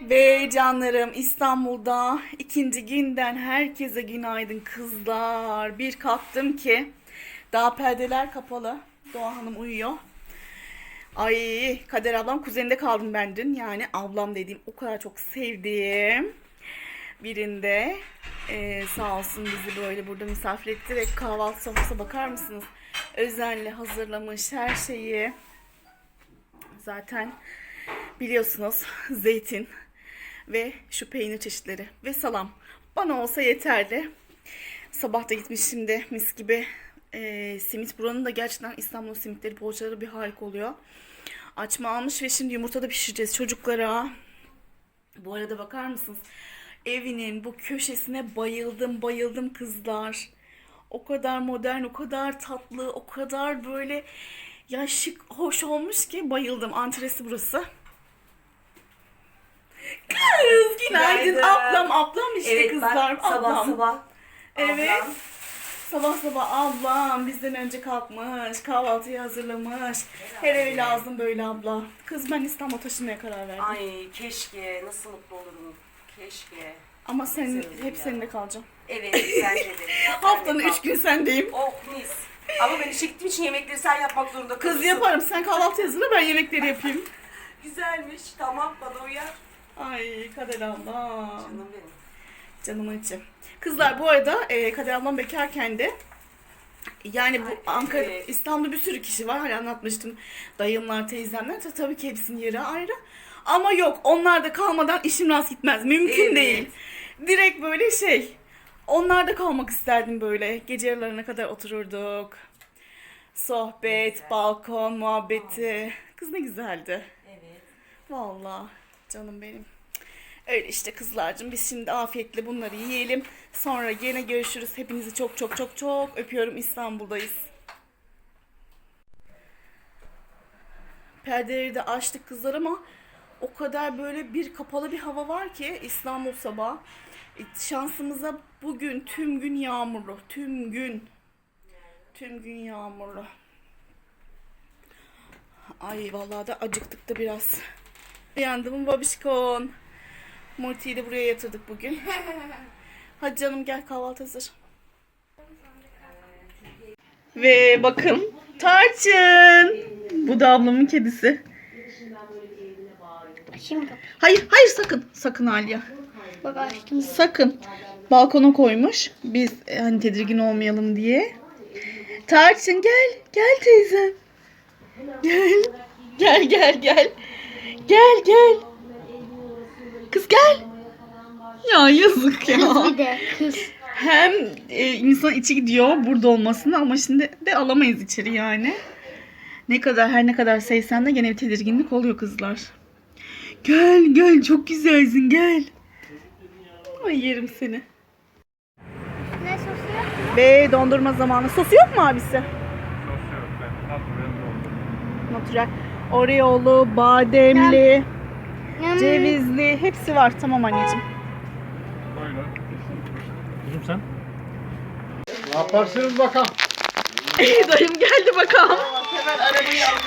Ve canlarım İstanbul'da ikinci günden herkese günaydın kızlar. Bir kalktım ki daha perdeler kapalı. Doğa Hanım uyuyor. Ay Kader ablam kuzeninde kaldım ben dün. Yani ablam dediğim o kadar çok sevdiğim birinde eee, sağ olsun bizi böyle burada misafir etti ve kahvaltı sofrasına bakar mısınız? Özenle hazırlamış her şeyi. Zaten biliyorsunuz zeytin ve şu peynir çeşitleri ve salam. Bana olsa yeterli. Sabah da gitmiş şimdi mis gibi eee, simit. Buranın da gerçekten İstanbul simitleri, poğaçaları bir harika oluyor. Açma almış ve şimdi yumurta da pişireceğiz çocuklara. Bu arada bakar mısınız? Evinin bu köşesine bayıldım bayıldım kızlar. O kadar modern, o kadar tatlı, o kadar böyle ya şık, hoş olmuş ki bayıldım. Antresi burası. Kız günaydın. Günaydın. Ablam ablam işte Evet kızlar. bak sabah ablam. sabah. Evet. ablam. Sabah sabah ablam bizden önce kalkmış, kahvaltıyı hazırlamış. Her öyle lazım böyle abla. Kız ben İstanbul'a taşınmaya karar verdim. Ay keşke nasıl mutlu olurum. Keşke. Ama sen hep ya. seninle kalacağım. Evet bence de. Haftanın üç gün sendeyim. Oh mis. Ama ben işe gittiğim için yemekleri sen yapmak zorunda Kız kalırsın. yaparım. Sen kahvaltı hazırla ben yemekleri yapayım. Güzelmiş. Tamam bana uyar. Ay Kader abla. Canım benim. Canımın içi. Kızlar bu arada e, Kader ablam bekarken de yani bu Ankara, evet. İstanbul'da bir sürü kişi var. Hani anlatmıştım. Dayımlar, teyzemler. Ta- Tabii ki hepsinin yeri ayrı. Ama yok onlar da kalmadan işim rast gitmez. Mümkün Evet. değil. Direkt böyle şey. Onlarda kalmak isterdim böyle. Gece yarılarına kadar otururduk. Sohbet, balkon, muhabbeti. Kız ne güzeldi. Evet. Vallahi canım benim. Öyle işte kızlarcığım biz şimdi afiyetle bunları yiyelim. Sonra yine görüşürüz. Hepinizi çok çok çok çok öpüyorum. İstanbul'dayız. Perdeleri de açtık kızlar ama o kadar böyle bir kapalı bir hava var ki İstanbul sabah. E, Şansımıza bugün tüm gün yağmurlu. Tüm gün. Tüm gün yağmurlu. Ay vallahi da acıktık da biraz. Yandım babişkon. Morty'yi de buraya yatırdık bugün. Hadi canım gel kahvaltı hazır. Ve bakın Tarçın. Bu da ablamın kedisi. Şimdi Hayır hayır sakın. Sakın Aliye. bak açtım. Sakın. Balkona koymuş. Biz e, hani tedirgin olmayalım diye. Tarçın gel. Gel teyzem. Gel. Gel gel gel. Gel gel. Kız gel. Ya yazık ya. Bir de kız. Hem e, insan içi gidiyor burada olmasına ama şimdi de alamayız içeri yani. Ne kadar her ne kadar sevsen de gene bir tedirginlik oluyor kızlar. Gel gel çok güzelsin gel. Ay yerim seni. Ne sosu yok? Ve dondurma zamanı. Sosu yok mu abisi? Natural. Oreo'lu, bademli, cevizli hepsi var. Tamam anneciğim. Buyurun. Kızım sen? Ne yaparsınız bakalım? Dayım geldi bakalım.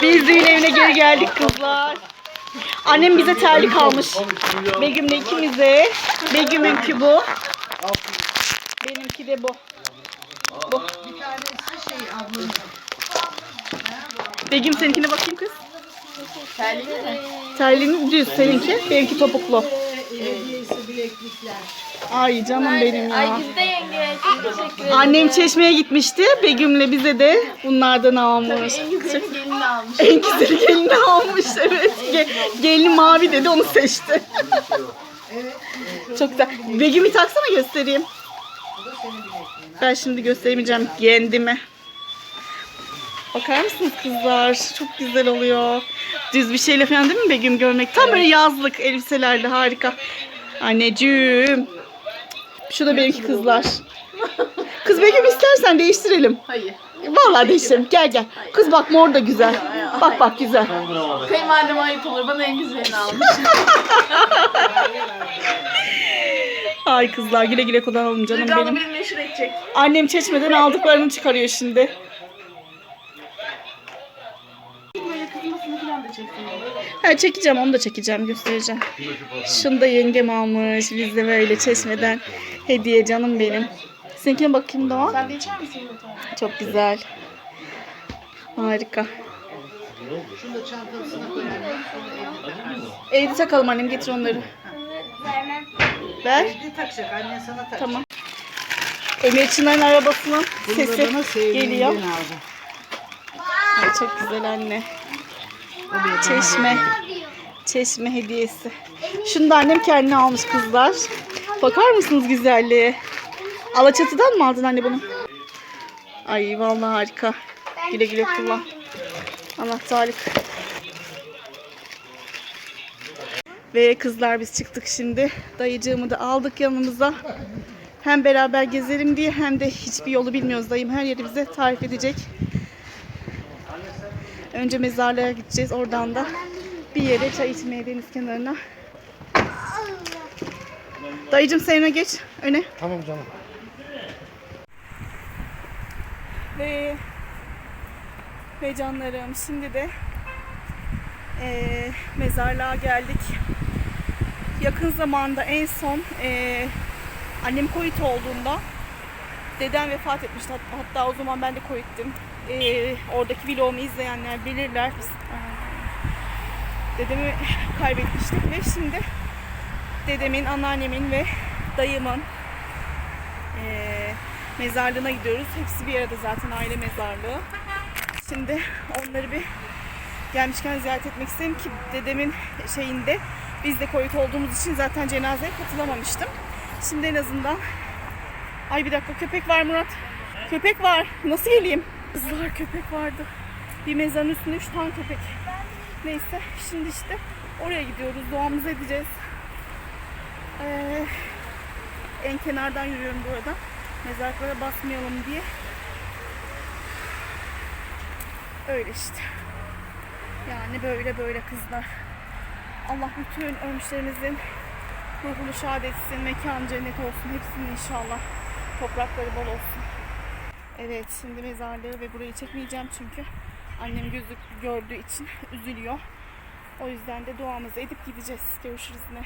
Biz düğün evine geri geldik kızlar. Annem bize terlik almış. Begüm'le ikimize. Begüm'ünki bu. Benimki de bu. Bu. Begüm seninkine bakayım kız. Terliğin düz seninki. Benimki topuklu. Ay canım benim ya. Ay. Teşekkür ederim. Annem çeşmeye gitmişti. Begüm'le bize de bunlardan almış. En güzel gelini almış. En güzeli gelini almış evet. Ge- gelini mavi dedi onu seçti. Çok güzel. Begüm'ü taksana göstereyim. Ben şimdi gösteremeyeceğim kendime. Bakar mısınız kızlar? Çok güzel oluyor. Düz bir şeyle falan değil mi Begüm görmek? Tam böyle yazlık elbiselerle harika. Anneciğim. Şu da benimki kızlar. Kız Begüm istersen değiştirelim. Hayır. Vallahi değiştirelim. Gel gel. Kız bak mor da güzel. Bak bak güzel. Kayınvalideme ayıp olur. Bana en güzelini almış. Ay kızlar güle güle kullanalım canım Duygu benim. beni meşhur edecek. Annem çeşmeden aldıklarını çıkarıyor şimdi. Böyle kızmasını falan da çeksin. Ha, çekeceğim onu da çekeceğim göstereceğim. Şunu da yengem almış bizde böyle çeşmeden hediye canım benim. Seninkine bakayım Doğan. Sen de içer misin? Çok güzel. Harika. Evde takalım annem getir onları. Ver. Evde takacak annen sana tak. Tamam. Emir Çınar'ın arabasının da sesi geliyor. Ay, çok güzel anne. Çeşme. Çeşme hediyesi. Şunu da annem kendine almış kızlar. Bakar mısınız güzelliğe? Alaçatı'dan mı aldın anne bunu? Ay vallahi harika. Güle güle kullan. Anahtarlık. Ve kızlar biz çıktık şimdi. Dayıcığımı da aldık yanımıza. Hem beraber gezelim diye hem de hiçbir yolu bilmiyoruz. Dayım her yeri bize tarif edecek. Önce mezarlığa gideceğiz. Oradan da bir yere çay içmeye deniz kenarına. Dayıcım sen geç. Öne. Tamam canım. Ve ve canlarım şimdi de eee, mezarlığa geldik. Yakın zamanda en son eee, annem Covid olduğunda dedem vefat etmişti. Hat- Hatta o zaman ben de Covid'dim. Eee, oradaki vlogumu izleyenler bilirler. Biz, eee, dedemi kaybetmiştik ve şimdi dedemin, anneannemin ve dayımın eee mezarlığına gidiyoruz. Hepsi bir arada zaten aile mezarlığı. Şimdi onları bir gelmişken ziyaret etmek istedim ki dedemin şeyinde biz de Covid olduğumuz için zaten cenazeye katılamamıştım. Şimdi en azından Ay bir dakika köpek var Murat. Köpek var. Nasıl geleyim? Kızlar köpek vardı. Bir mezarın üstünde üç tane köpek. Neyse şimdi işte oraya gidiyoruz. Doğamızı edeceğiz. Ee, en kenardan yürüyorum bu arada. Mezarlıklara basmayalım diye. Öyle işte. Yani böyle böyle kızlar. Allah bütün ölmüşlerimizin ruhunu şad etsin, mekan cennet olsun. Hepsinin inşallah toprakları bol olsun. Evet şimdi mezarlığı ve burayı çekmeyeceğim çünkü annem gözü gördüğü için üzülüyor. O yüzden de duamızı edip gideceğiz. Görüşürüz yine.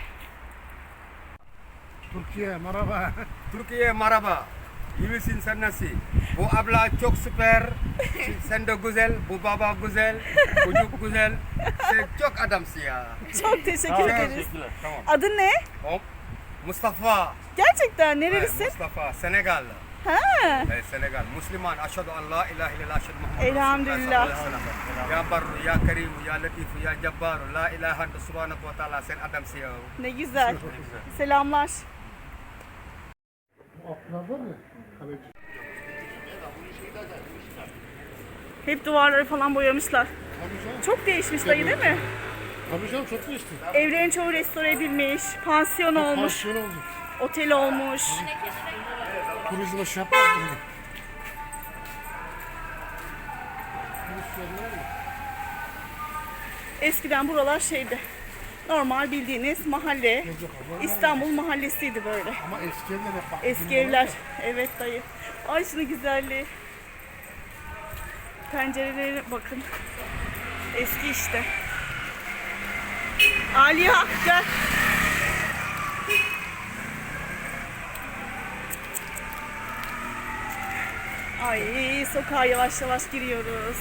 Türkiye merhaba. Türkiye merhaba. İyi misin sen nasıl? Bu abla çok süper. Sen de güzel. Bu baba güzel. Çocuk güzel. Sen çok adamsın ya. Çok teşekkür ederiz. Tamam. Adın ne? Mustafa. Gerçekten Evet, nerelisin? Mustafa. Senegal. Ha. Evet, Senegal. Müslüman. Aşhadu en la ilahe illallah. Aşhadu Muhammed Elhamdülillah. Ya Barru, ya Karim, ya Latif, ya Jabbar. La ilahe illa subhanahu wa ta'ala. Sen adamsın ya. Ne güzel. Selamlar. Hep duvarları falan boyamışlar. Çok değişmiş dayı değil mi? Tabii canım çok geçti. Evlerin çoğu restore edilmiş. Pansiyon olmuş. Pansiyon oldu. Otel olmuş. Turizme şey yapmadı mı? Eskiden buralar şeydi. Normal bildiğiniz mahalle. İstanbul mahallesiydi böyle. Ama eski evler hep bak. Eski evler. Evet dayı. Ay şunun güzelliği. Pencereleri bakın. Eski işte. Aliya gel. Ay sokağa yavaş yavaş giriyoruz.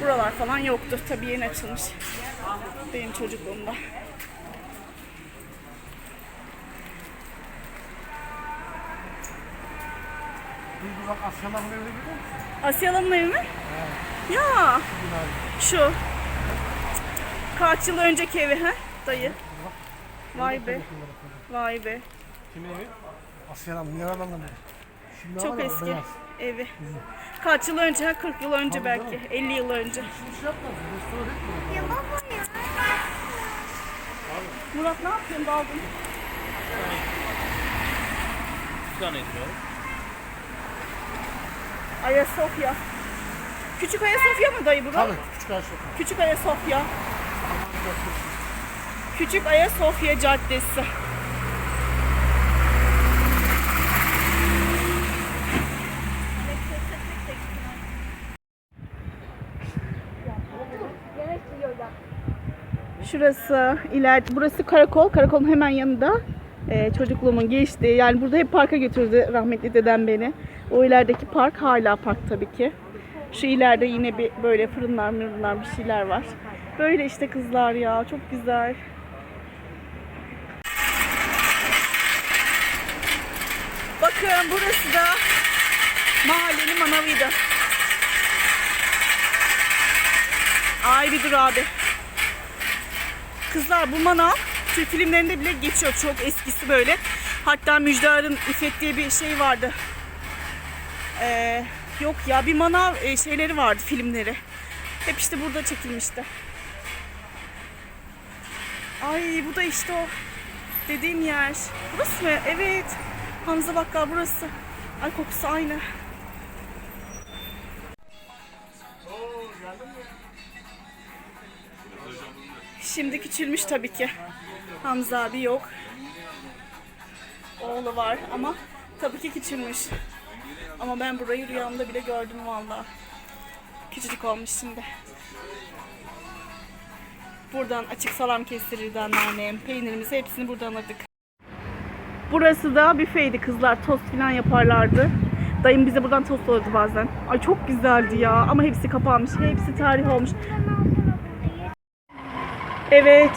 Buralar falan yoktur. Tabii yeni açılmış. Benim çocukluğumda. Bak Asyaların evine gidiyor musun? Asyalı'nın evi mi? Ya şu. Kaç yıl önceki evi ha dayı? Vay be. Vay be. Kimin evi? Asyaların Yaralan'ın evi. Şimdi Çok var ya, eski beyaz. evi. Kaç yıl önce? ha? 40 yıl önce belki. 50 yıl önce. Hiçbir şey yapmaz. Restore etmiyor. Ya baba ya. Murat ne yapıyorsun daldın? Ayasofya. Küçük Ayasofya mı dayı burası? Tabii küçük Ayşe. Küçük Ayasofya. Küçük Ayasofya Caddesi. Şurası ileride, burası karakol. Karakolun hemen yanında e, çocukluğumun geçtiği. Yani burada hep parka götürdü rahmetli dedem beni. O ilerideki park hala park tabii ki. Şu ileride yine bir böyle fırınlar mırınlar bir şeyler var. Böyle işte kızlar ya çok güzel. Bakın burası da mahallenin manavıydı. Ay bir dur abi. Kızlar bu manav Türk filmlerinde bile geçiyor. Çok eskisi böyle. Hatta Müjdar'ın İffet diye bir şey vardı. Ee, yok ya bir manav e, şeyleri vardı filmleri. Hep işte burada çekilmişti. Ay bu da işte o dediğim yer. Burası mı? Evet. Hamza Bakkal burası. Ay kokusu aynı. Şimdi küçülmüş tabii ki. Hamza abi yok. Oğlu var ama tabii ki küçülmüş. Ama ben burayı rüyamda bile gördüm valla. Küçücük olmuş şimdi. Buradan açık salam kestirirdi anneannem. Peynirimizi hepsini buradan alırdık. Burası da büfeydi kızlar. Tost falan yaparlardı. Dayım bize buradan tost alırdı bazen. Ay çok güzeldi ya. Ama hepsi kapanmış. Hepsi tarih olmuş. Evet.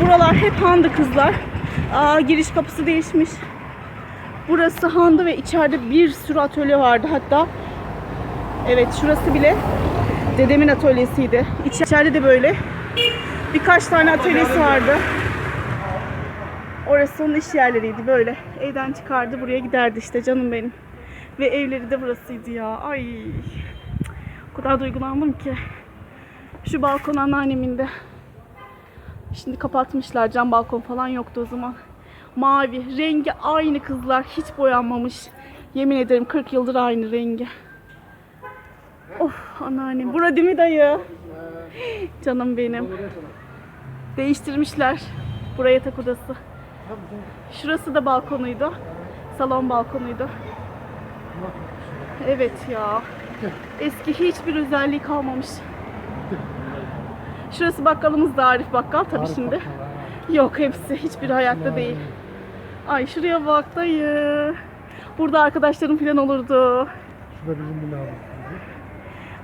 Buralar hep handı kızlar. Aa, giriş kapısı değişmiş. Burası handı ve içeride bir sürü atölye vardı hatta. Evet şurası bile dedemin atölyesiydi. İçeride de böyle birkaç tane atölyesi vardı. Orası onun iş yerleriydi böyle. Evden çıkardı buraya giderdi işte canım benim. Ve evleri de burasıydı ya. Ay. O kadar duygulandım ki. Şu balkon anneannemin de. Şimdi kapatmışlar. Cam balkon falan yoktu o zaman. Mavi. Rengi aynı kızlar. Hiç boyanmamış. Yemin ederim 40 yıldır aynı rengi. Of anneannem. Bura değil mi dayı? Canım benim. Değiştirmişler. Buraya yatak odası. Şurası da balkonuydu. Salon balkonuydu. Evet ya. Eski hiçbir özelliği kalmamış. Şurası bakkalımız da Arif Bakkal tabii şimdi. Yok hepsi hiçbir hayatta değil. Ay şuraya bak dayı. Burada arkadaşlarım falan olurdu. Şu da bizim binamız.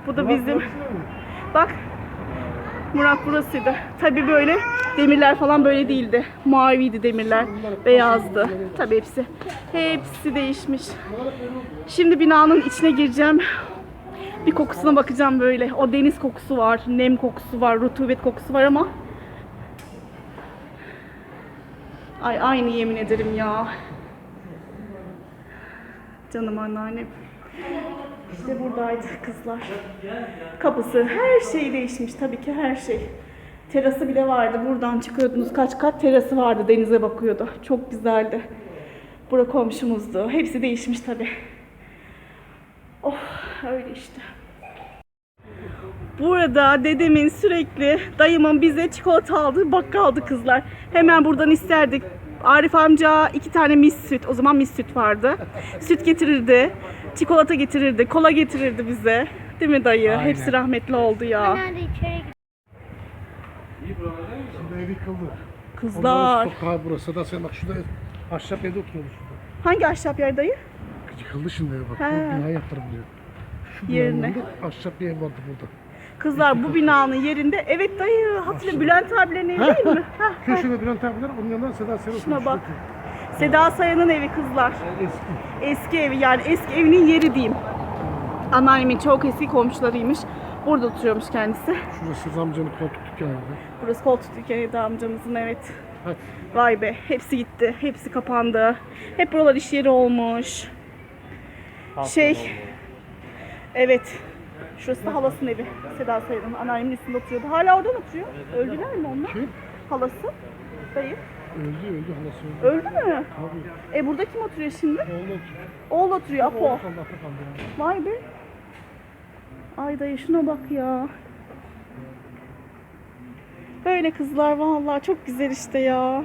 Bu da bizim. Bak. Murat burasıydı. Tabii böyle demirler falan böyle değildi. Maviydi demirler. Beyazdı. Tabii hepsi. Hepsi değişmiş. Şimdi binanın içine gireceğim. Bir kokusuna bakacağım böyle. O deniz kokusu var, nem kokusu var, rutubet kokusu var ama Ay aynı yemin ederim ya. Canım anneannem. İşte buradaydı kızlar. Kapısı, her şey değişmiş tabii ki her şey. Terası bile vardı. Buradan çıkıyordunuz kaç kat terası vardı. Denize bakıyordu. Çok güzeldi. Bura komşumuzdu. Hepsi değişmiş tabii. Oh öyle işte. Burada dedemin sürekli dayımın bize çikolata aldığı bakkaldı kızlar. Hemen buradan isterdik. Arif amca iki tane mis süt, o zaman mis süt vardı. Süt getirirdi, çikolata getirirdi, kola getirirdi bize. Değil mi dayı? Hepsi rahmetli oldu ya. Şimdi. Kızlar. Onların sokağı burası da sen bak şurada ahşap evde oturuyormuş şurada. Hangi ahşap yer dayı? Yıkıldı şimdi bak. He. Bina yaptırılıyor. Şu Yerine. ahşap bir ev vardı burada. Kızlar bu binanın yerinde. Evet dayı hatırlıyorum Bülent abilerin evi değil mi? Heh. Köşede Bülent abiler onun yanında Seda Sen Şuna bak. Seda Sayan'ın evi kızlar. Eski. Eski evi yani eski evinin yeri diyeyim. Anneannemin çok eski komşularıymış. Burada oturuyormuş kendisi. Şurası amcanın koltuk dükkanıydı. Burası koltuk dükkanıydı amcamızın evet. Hadi. Vay be hepsi gitti. Hepsi kapandı. Hep buralar iş yeri olmuş. Şey. Evet. Şurası da halasının evi. Seda Sayan'ın anneannemin üstünde oturuyordu. Hala oradan oturuyor. Öldüler mi onlar? Kim? Halası. Dayı. Öldü öldü halası öldü. Öldü mü? Abi E burada kim oturuyor şimdi? oğlu oturuyor. Oğul oturuyor Apo. Allah'ta kaldı yani. Vay be. Ay dayı şuna bak ya. Böyle kızlar vallahi çok güzel işte ya.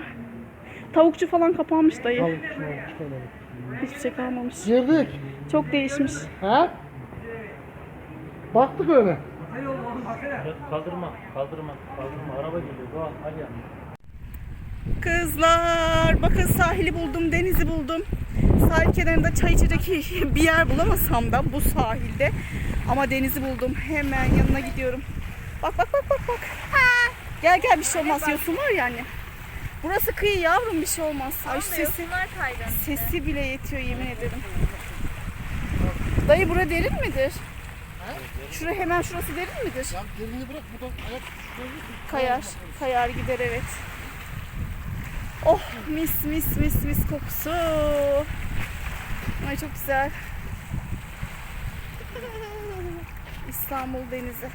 Tavukçu falan kapanmış dayı. Tavuk şu an. Hiçbir şey kalmamış. Girdik. Çok değişmiş. Ha? Baktık öyle. Kaldırma, kaldırma, kaldırma. Araba geliyor. Hadi. Kızlar bakın sahili buldum, denizi buldum. Sahil kenarında çay içecek bir yer bulamasam da bu sahilde. Ama denizi buldum. Hemen yanına gidiyorum. Bak bak bak bak bak. Ha. Gel gel bir şey olmaz. Yosun var ya anne. Burası kıyı yavrum bir şey olmaz. Ay şu sesi, sesi bile yetiyor yemin ederim. Dayı bura derin midir? Şura hemen şurası derin midir? Ya derini bırak buradan ayak Kayar. Kayar gider evet. Oh mis mis mis mis kokusu. Ay çok güzel. İstanbul denizi.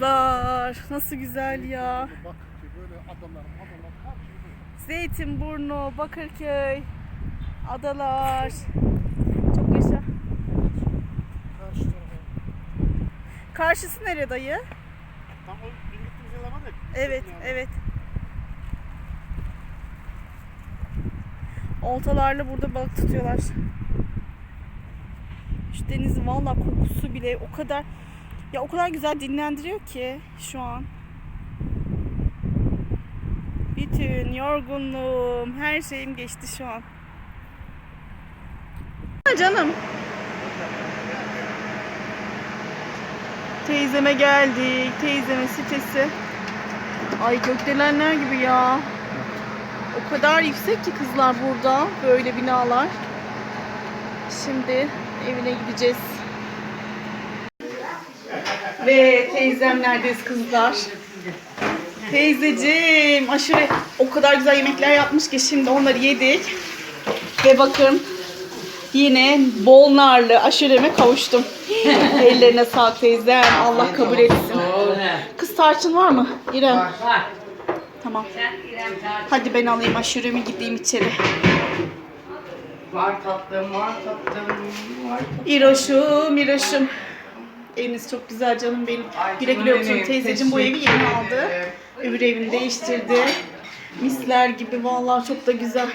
Kızlar nasıl güzel ya. Zeytinburnu, Bakırköy, Adalar. Çok yaşa. Karşısı nere dayı? Tam o gittiğimiz ya. Evet, evet. Oltalarla burada balık tutuyorlar. Şu denizin valla kokusu bile o kadar ya o kadar güzel dinlendiriyor ki şu an. Bütün yorgunluğum, her şeyim geçti şu an. Ha canım. Teyzeme geldik. Teyzemin sitesi. Ay gökdelenler gibi ya. O kadar yüksek ki kızlar burada. Böyle binalar. Şimdi evine gideceğiz. Ve teyzemlerdeyiz kızlar. Teyzeciğim aşure o kadar güzel yemekler yapmış ki şimdi onları yedik. Ve bakın yine bol narlı aşureme kavuştum. Ellerine sağlık teyzem. Allah kabul etsin. Kız tarçın var mı? İrem. Var. Tamam. Hadi ben alayım aşuremi gideyim içeri. Var tatlım, var tatlım, var tatlım. İroşum, İroşum. Eviniz çok güzel canım benim. Güle güle canım oturun. Teyzeciğim bu evi yeni aldı. Öbür evini değiştirdi. Misler gibi vallahi çok da güzel.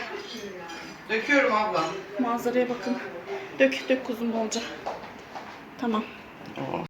Döküyorum abla. Manzaraya bakın. Dök dök kuzum bolca. Tamam.